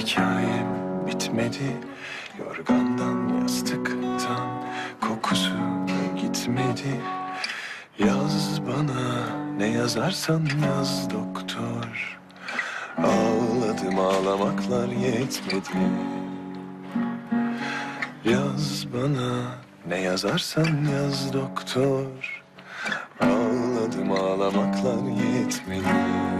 hikayem bitmedi. Yorgandan yastıktan kokusu gitmedi. Yaz bana ne yazarsan yaz doktor. Ağladım ağlamaklar yetmedi. Yaz bana ne yazarsan yaz doktor. Ağladım ağlamaklar yetmedi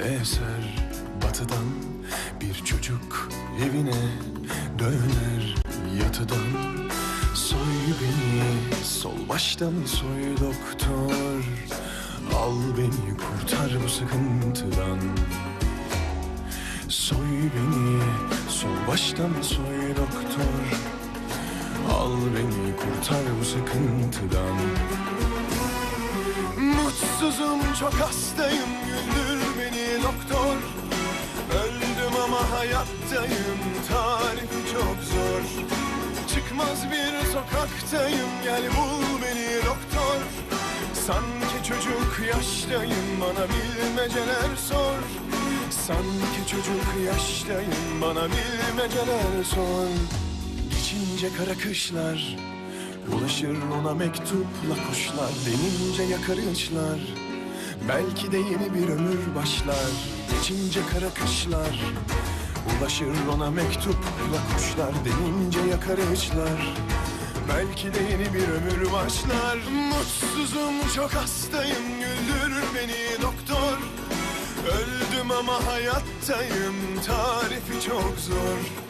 eser batıdan Bir çocuk evine döner yatıdan. Soy beni sol baştan soy doktor. Al beni kurtar bu sıkıntıdan. Soy beni sol baştan soy doktor. Al beni kurtar bu sıkıntıdan Mutsuzum çok hastayım güldür beni doktor. Öldüm ama hayattayım tarifi çok zor. Çıkmaz bir sokaktayım gel bul beni doktor. Sanki çocuk yaştayım bana bilmeceler sor. Sanki çocuk yaştayım bana bilmeceler sor. Geçince kara kışlar Ulaşır ona mektupla kuşlar Denince yakar ışlar Belki de yeni bir ömür başlar Geçince kara kışlar. Ulaşır ona mektupla kuşlar Denince yakar ışlar Belki de yeni bir ömür başlar. Mutsuzum çok hastayım Güldür beni doktor. Öldüm ama hayattayım Tarifi çok zor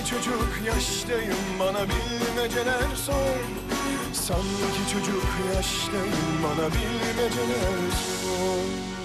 Sanki çocuk yaştayım Bana bilmeceler sor. Sanki çocuk yaştayım Bana bilmeceler sor